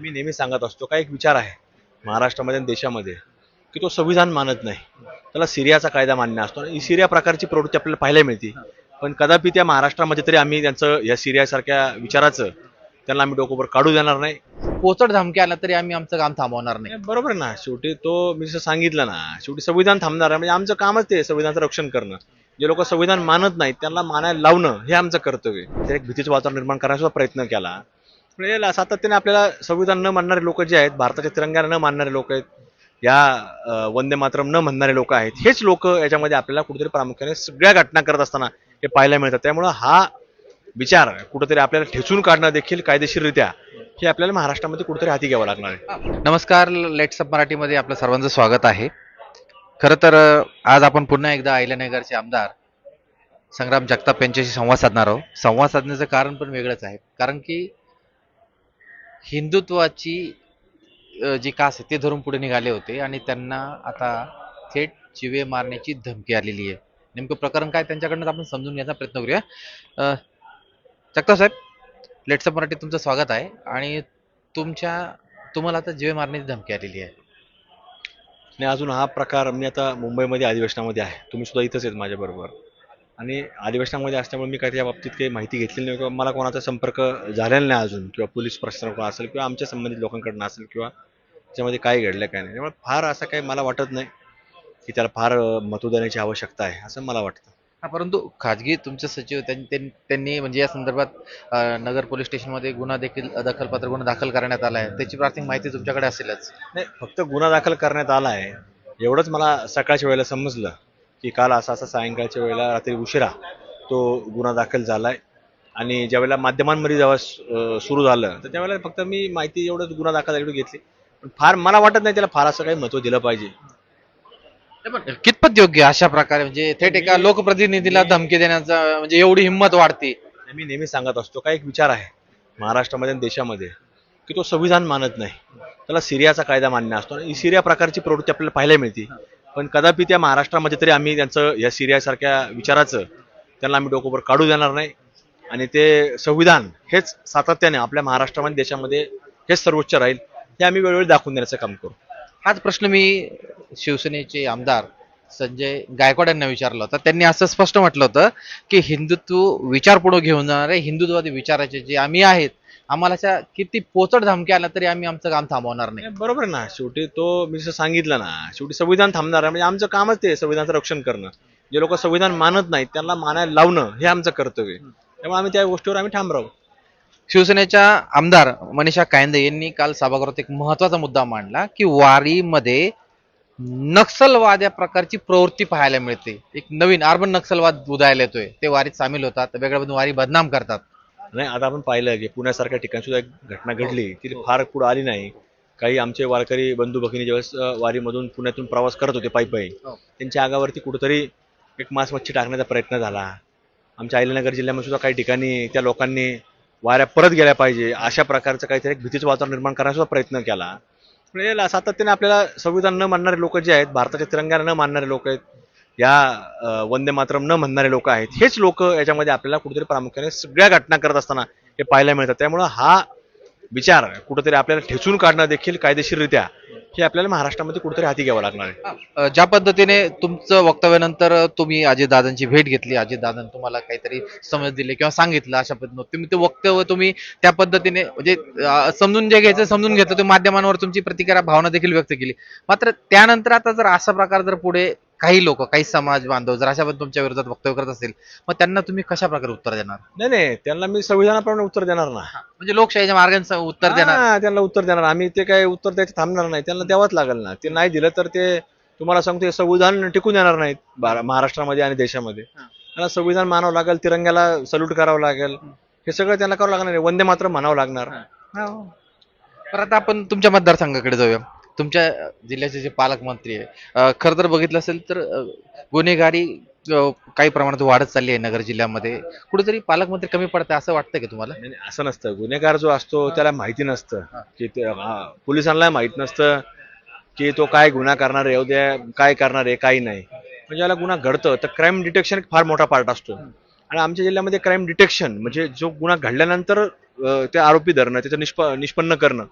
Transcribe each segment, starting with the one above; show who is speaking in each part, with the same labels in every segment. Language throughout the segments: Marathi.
Speaker 1: मी नेहमी सांगत असतो का एक विचार आहे महाराष्ट्रामध्ये आणि देशामध्ये की तो संविधान मानत नाही. त्याला सिरियाचा कायदा मान्य असतो आणि सिरिया प्रकारची प्रवृत्ती आपल्याला पाहायला मिळते. पण कदापि त्या महाराष्ट्रामध्ये तरी आम्ही त्यांचं या सिरियासारख्या विचाराचं त्यांना आम्ही डोकोवर काढू देणार नाही.
Speaker 2: पोचट धमकी आला तरी आम्ही आमचं काम थांबवणार नाही.
Speaker 1: बरोबर ना. शेवटी तो मी जसं सांगितलं ना शेवटी संविधान थांबणार आहे. म्हणजे आमचं कामच ते संविधानाचं रक्षण करणं. जे लोक संविधान मानत नाहीत त्यांना मानायला लावणं हे आमचं कर्तव्य आहे. ते एक भीतीचं वातावरण निर्माण करण्याचा प्रयत्न केला म्हणजे सातत्याने आपल्याला संविधान न मानणारे लोक जे आहेत भारताच्या तिरंग्याला न मानणारे लोक आहेत या वंदे मातरम न म्हणणारे लोक आहेत हेच लोक याच्यामध्ये आपल्याला कुठेतरी प्रामुख्याने सगळ्या घटना करत असताना हे पाहायला मिळतात. त्यामुळं हा विचार कुठेतरी आपल्याला ठेचून काढणं देखील कायदेशीररित्या हे आपल्याला महाराष्ट्रामध्ये कुठेतरी हाती घ्यावं लागणार आहे.
Speaker 2: नमस्कार लेट्स अप मराठीमध्ये आपलं सर्वांचं स्वागत आहे. खरं तर आज आपण पुन्हा एकदा आयल्यानगरचे आमदार संग्राम जगताप यांच्याशी संवाद साधणार आहोत. संवाद साधण्याचं कारण पण वेगळंच आहे. कारण की हिंदुत्वाची जी कास आहे ते धरून पुढे निघाले होते आणि त्यांना आता थेट चिवे मारण्याची धमकी आलेली आहे. नेमकं प्रकरण काय त्यांच्याकडनं आपण समजून घ्यायचा प्रयत्न करूया. चक्का साहेब लेट्स अप तुमचं स्वागत आहे आणि तुमच्या तुम्हाला आता जीवे मारण्याची धमकी आलेली आहे.
Speaker 1: आणि अजून हा प्रकार मी आता मुंबईमध्ये अधिवेशनामध्ये आहे. तुम्ही सुद्धा इथंच आहेत माझ्याबरोबर. आणि अधिवेशनामध्ये असल्यामुळे मी काही त्या बाबतीत काही माहिती घेतलेली नाही किंवा मला कोणाचा संपर्क झालेला नाही अजून किंवा पोलीस प्रशासनाकडून असेल किंवा आमच्या संबंधित लोकांकडनं असेल किंवा त्याच्यामध्ये काय घडलं काय नाही. त्यामुळे फार असं काही मला वाटत नाही की त्याला फार देण्याची आवश्यकता आहे असं मला वाटतं.
Speaker 2: हा परंतु खाजगी तुमचे सचिव त्यां- त्यां- त्यांनी म्हणजे या संदर्भात नगर पोलीस स्टेशनमध्ये गुन्हा देखील दखलपात्र गुन्हा दाखल करण्यात आला आहे. त्याची प्राथमिक माहिती तुमच्याकडे असेलच.
Speaker 1: नाही फक्त गुन्हा दाखल करण्यात आला आहे एवढंच मला सकाळच्या वेळेला समजलं. की काल असा असा सायंकाळच्या वेळेला रात्री उशिरा तो गुन्हा दाखल झालाय. आणि ज्यावेळेला माध्यमांमध्ये जेव्हा सुरू झालं तर त्यावेळेला फक्त मी माहिती एवढंच गुन्हा दाखल एवढं घेतली. पण फार मला वाटत नाही त्याला फार असं काही महत्त्व दिलं पाहिजे.
Speaker 2: कितपत योग्य अशा प्रकारे? म्हणजे थेट एका लोकप्रतिनिधीला धमकी देण्याचा म्हणजे एवढी हिंमत वाढते.
Speaker 1: मी नेहमी सांगत असतो का एक विचार आहे महाराष्ट्रामध्ये आणि देशामध्ये की तो संविधान मानत नाही. त्याला सिरियाचा कायदा मान्य असतो आणि सिरिया प्रकारची प्रवृत्ती आपल्याला पाहायला मिळते. पण कदापि त्या महाराष्ट्रामध्ये तरी आम्ही त्यांचं या सिरियासारख्या विचाराचं त्यांना आम्ही डोकोवर काढू देणार नाही. आणि ते संविधान हेच सातत्याने आपल्या महाराष्ट्रामध्ये देशामध्ये हेच सर्वोच्च राहील हे आम्ही वेळोवेळी दाखवून देण्याचं काम करू.
Speaker 2: हाच प्रश्न मी शिवसेनेचे आमदार संजय गायकवाड यांना विचारला होता. त्यांनी असं स्पष्ट म्हटलं होतं की हिंदुत्व विचार पुढे घेऊन जाणारे हिंदुत्ववादी विचाराचे जे आम्ही आहेत आम्हाला अशा किती पोचट धमकी आला तरी आम्ही आमचं काम थांबवणार नाही.
Speaker 1: बरोबर ना. शेवटी तो मी जसं सांगितलं ना. शेवटी संविधान थांबणार आहे. म्हणजे आमचं कामच ते संविधानाचं रक्षण करणं. जे लोक संविधान मानत नाहीत त्यांना मानायला लावणं हे आमचं कर्तव्य त्यामुळे आम्ही त्या गोष्टीवर आम्ही ठाम राहू
Speaker 2: शिवसेनेच्या आमदार मनीषा कायंदे यांनी काल सभागृहात एक महत्त्वाचा मुद्दा मांडला की वारीमध्ये नक्षलवाद या प्रकारची प्रवृत्ती पाहायला मिळते. एक नवीन अर्बन नक्षलवाद उदयाला येतोय. ते वारीत सामील होतात. वेगळ्या वारी बदनाम करतात.
Speaker 1: नाही आता आपण पाहिलं की पुण्यासारख्या ठिकाणी सुद्धा एक घटना घडली ती फार पुढे आली नाही. काही आमचे वारकरी बंधू भगिनी ज्यावेळेस वारीमधून पुण्यातून प्रवास करत होते पायी पायी
Speaker 2: हो.
Speaker 1: त्यांच्या आगावरती कुठेतरी एक मांस मच्छी टाकण्याचा प्रयत्न झाला. आमच्या अहिल्यानगर जिल्ह्यामध्ये सुद्धा काही ठिकाणी त्या लोकांनी वाऱ्या परत गेल्या पाहिजे अशा प्रकारचं काहीतरी एक भीतीचं वातावरण निर्माण करण्याचा प्रयत्न केला. म्हणजे सातत्याने आपल्याला संविधान न मानणारे लोक जे आहेत भारताच्या तिरंग्याला न मानणारे लोक आहेत या वंदे मातरम न म्हणणारे लोक आहेत. हेच लोक याच्यामध्ये आपल्याला कुठेतरी प्रामुख्याने सगळ्या घटना करत असताना हे पाहायला मिळतात. त्यामुळं हा विचार कुठेतरी आपल्याला ठेचून काढणं देखील कायदेशीररित्या हे आपल्याला महाराष्ट्रामध्ये कुठेतरी हाती घ्यावं लागणार आहे.
Speaker 2: ज्या पद्धतीने तुमचं वक्तव्यानंतर तुम्ही अजितदादांची भेट घेतली अजितदादांनी तुम्हाला काहीतरी समज दिले किंवा सांगितलं अशा पद्धतीनं तुम्ही ते वक्तव्य तुम्ही त्या पद्धतीने म्हणजे समजून जे घ्यायचं समजून घेतलं ते माध्यमांवर तुमची प्रतिक्रिया भावना देखील व्यक्त केली. मात्र त्यानंतर आता जर असा प्रकार जर पुढे काही लोक काही समाज बांधव जर अशा तुमच्या विरोधात वक्तव्य करत असेल मग त्यांना तुम्ही कशा प्रकारे उत्तर देणार?
Speaker 1: नाही नाही त्यांना मी संविधानाप्रमाणे उत्तर देणार ना.
Speaker 2: म्हणजे लोकशाहीच्या मार्गाने उत्तर देणार.
Speaker 1: हा, त्यांना उत्तर देणार. आम्ही ते काय उत्तर द्यायचं थांबणार नाही. त्यांना द्यावंच लागेल ना. ते नाही दिलं तर ते तुम्हाला सांगतो हे संविधान टिकून येणार नाहीत बारा- महाराष्ट्रामध्ये आणि देशामध्ये.
Speaker 2: हा.
Speaker 1: त्यांना संविधान मानावं लागेल तिरंग्याला सल्यूट करावं लागेल. हे. सगळं त्यांना करावं लागणार आहे. वंदे मात्र म्हणावं लागणार.
Speaker 2: तर आता आपण तुमच्या मतदारसंघाकडे जाऊया. तुमच्या जिल्ह्याचे जे पालकमंत्री आहे खरं तर बघितलं असेल तर गुन्हेगारी काही प्रमाणात वाढत चालली आहे नगर जिल्ह्यामध्ये. कुठेतरी पालकमंत्री कमी पडतात असं वाटतं का तुम्हाला?
Speaker 1: नाही, नाही, असं नसतं. गुन्हेगार जो असतो त्याला माहिती नसतं. की ते हा, पोलिसांना माहीत नसतं की तो काय गुन्हा करणार आहे उद्या काय करणार आहे काही नाही. म्हणजे याला गुन्हा घडतं तर क्राईम डिटेक्शन एक फार मोठा पार्ट असतो. आणि आमच्या जिल्ह्यामध्ये क्राईम डिटेक्शन म्हणजे जो गुन्हा घडल्यानंतर अं, ते आरोपी धरणं त्याचं निष्प निष्पन्न करणं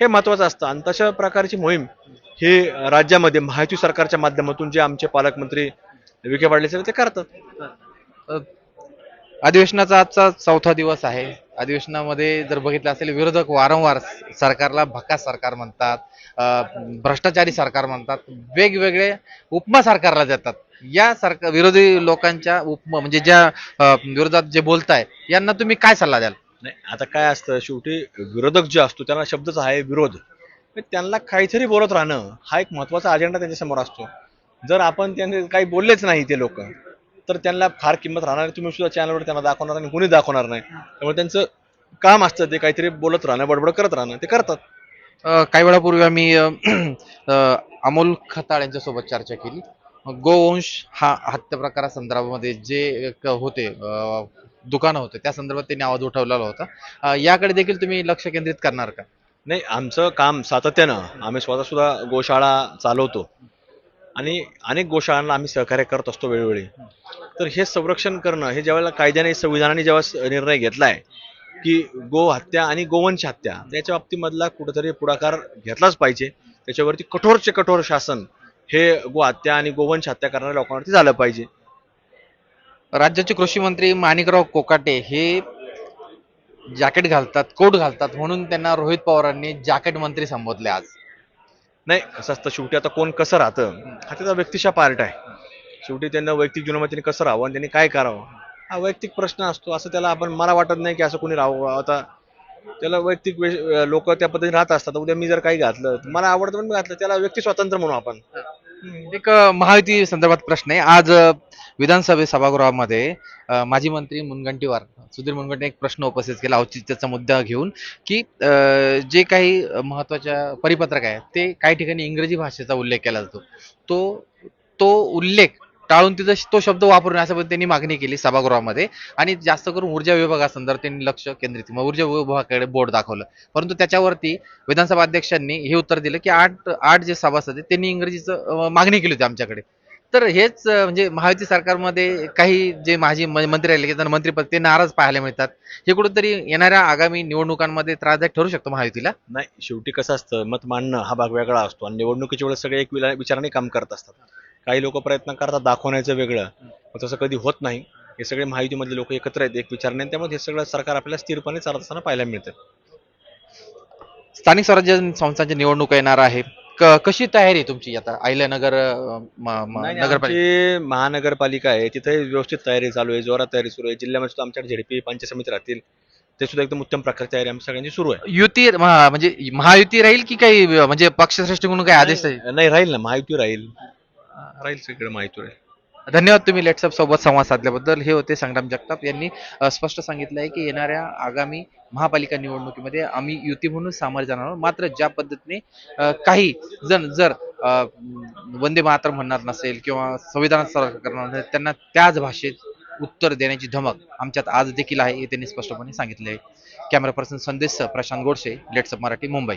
Speaker 1: हे महत्वाचं असतं. आणि तशा प्रकारची मोहीम हे राज्यामध्ये महायुती सरकारच्या माध्यमातून जे आमचे पालकमंत्री विखे पाटील साहेब ते करतात.
Speaker 2: अधिवेशनाचा आजचा चौथा दिवस आहे. अधिवेशनामध्ये जर बघितलं असेल विरोधक वारंवार सरकारला भक्का सरकार म्हणतात भ्रष्टाचारी सरकार म्हणतात वेगवेगळे उपमा सरकारला देतात. या सरकार विरोधी लोकांच्या उपमा म्हणजे ज्या विरोधात जे बोलताय यांना तुम्ही काय सल्ला द्याल?
Speaker 1: नाही आता काय असतं शेवटी विरोधक जे असतो त्यांना शब्दच आहे विरोध. त्यांना काहीतरी बोलत राहणं हा एक महत्त्वाचा अजेंडा त्यांच्यासमोर असतो. जर आपण त्यांनी काही बोललेच नाही ते लोक तर त्यांना फार किंमत राहणार. तुम्ही सुद्धा चॅनलवर त्यांना दाखवणार आणि कोणी दाखवणार नाही. त्यामुळे त्यांचं काम असतं ते काहीतरी बोलत राहणं बडबड करत राहणं ते करतात.
Speaker 2: काही वेळापूर्वी आम्ही अमोल खताळ यांच्यासोबत चर्चा केली. गोवंश हा हत्या प्रकारासंदर्भामध्ये जे होते दुकानं होते त्या संदर्भात त्यांनी आवाज उठवलेला होता. याकडे देखील तुम्ही लक्ष केंद्रित करणार का?
Speaker 1: नाही आमचं काम सातत्यानं आम्ही स्वतः सुद्धा गोशाळा चालवतो. आणि अनेक गोशाळांना आम्ही सहकार्य करत असतो वेळोवेळी. तर हे संरक्षण करणं हे ज्यावेळेला कायद्याने संविधानाने जेव्हा निर्णय घेतला आहे की गो हत्या आणि गोवंश हत्या त्याच्या बाबतीमधला कुठेतरी पुढाकार घेतलाच पाहिजे. त्याच्यावरती कठोरचे कठोर शासन हे गो हत्या आणि गोवंश हत्या करणाऱ्या लोकांवरती झालं पाहिजे.
Speaker 2: राज्याचे कृषी मंत्री माणिकराव कोकाटे हे जॅकेट घालतात कोट घालतात म्हणून त्यांना रोहित पवारांनी जॅकेट मंत्री संबोधले आज.
Speaker 1: नाही कसं असतं शेवटी आता कोण कसं राहतं? हा त्याचा व्यक्तिशा पार्ट आहे. शेवटी त्यांना वैयक्तिक जीवनामध्ये त्यांनी कसं राहावं आणि त्यांनी काय करावं? हा वैयक्तिक प्रश्न असतो असं त्याला आपण मला वाटत नाही की असं कोणी राहावं. आता त्याला वैयक्तिक लोक त्या पद्धतीने राहत असतात. उद्या मी जर काही घातलं मला आवडतं पण मी घातलं. त्याला व्यक्ती स्वातंत्र्य म्हणू आपण.
Speaker 2: एक महायुती संदर्भात प्रश्न आहे. आज अ, विधानसभे सभागृहामध्ये माजी मंत्री मुनगंटीवार सुधीर मुनगंटी एक प्रश्न उपस्थित केला. औचित्याचा मुद्दा घेऊन की जे काही महत्त्वाच्या परिपत्रक आहे ते काही ठिकाणी इंग्रजी भाषेचा उल्लेख केला जातो. तो तो उल्लेख टाळून तिथं तो शब्द वापरून अशा पद्धतीने त्यांनी मागणी केली सभागृहामध्ये. आणि जास्त करून ऊर्जा विभागासंदर्भात त्यांनी लक्ष केंद्रित मग ऊर्जा विभागाकडे बोर्ड दाखवलं. परंतु त्याच्यावरती विधानसभा अध्यक्षांनी हे उत्तर दिलं की आठ आठ जे सभासद आहेत त्यांनी इंग्रजीचं मागणी केली होती आमच्याकडे. तर हेच म्हणजे महायुती सरकारमध्ये काही जे माजी म- मंत्री आले की त्यांना मंत्रीपद ते नाराज पाहायला मिळतात. हे कुठंतरी येणाऱ्या आगामी निवडणुकांमध्ये त्रासदायक ठरू शकतो महायुतीला?
Speaker 1: नाही शेवटी कसं असतं मत मांडणं हा भाग वेगळा असतो. आणि निवडणुकीच्या वेळेस सगळे एक विला- विचाराने काम करत असतात. काही लोक प्रयत्न करतात दाखवण्याचं वेगळं. पण तसं कधी होत नाही. हे सगळे महायुतीमधले लोक एकत्र आहेत एक विचारणे आणि त्यामुळे हे सगळं सरकार आपल्याला स्थिरपणे चालत असताना पाहायला मिळतं.
Speaker 2: स्थानिक स्वराज्य संस्थांची निवडणूक येणार आहे. क- कशी तयारी आहे तुमची आता?
Speaker 1: नाही,
Speaker 2: नगरपालिका.
Speaker 1: महानगरपालिका आहे. तिथे व्यवस्थित तयारी चालू आहे जोरात तयारी सुरू आहे. जिल्ह्यामध्ये सुद्धा आमच्याकडे झेडपी पंचायत समिती राहतील. ते सुद्धा एकदम उत्तम प्रकारची तयारी आमच्या सगळ्यांची सुरू आहे.
Speaker 2: युती महा- म्हणजे महायुती राहील की काही म्हणजे पक्षश्रेष्ठी म्हणून काही आदेश
Speaker 1: नाही नाही, राहील ना. माहिती राहील. राहील सगळं माहिती राहील
Speaker 2: धन्यवाद तुम्ही लेट्सअप सोबत संवाद साधल्याबद्दल. हे होते संग्राम जगताप यांनी स्पष्ट सांगितलं आहे की येणाऱ्या आगामी महापालिका निवडणुकीमध्ये आम्ही युती म्हणून सामोरे जाणार आहोत. मात्र ज्या पद्धतीने काही जण जर वंदे मातर म्हणणार नसेल किंवा संविधानात सरकार करणार नसेल त्यांना त्याच भाषेत उत्तर देण्याची धमक आमच्यात आज देखील आहे हे त्यांनी स्पष्टपणे सांगितले आहे camera person Sandesh Prashant Godse LetsUpp Marathi Mumbai.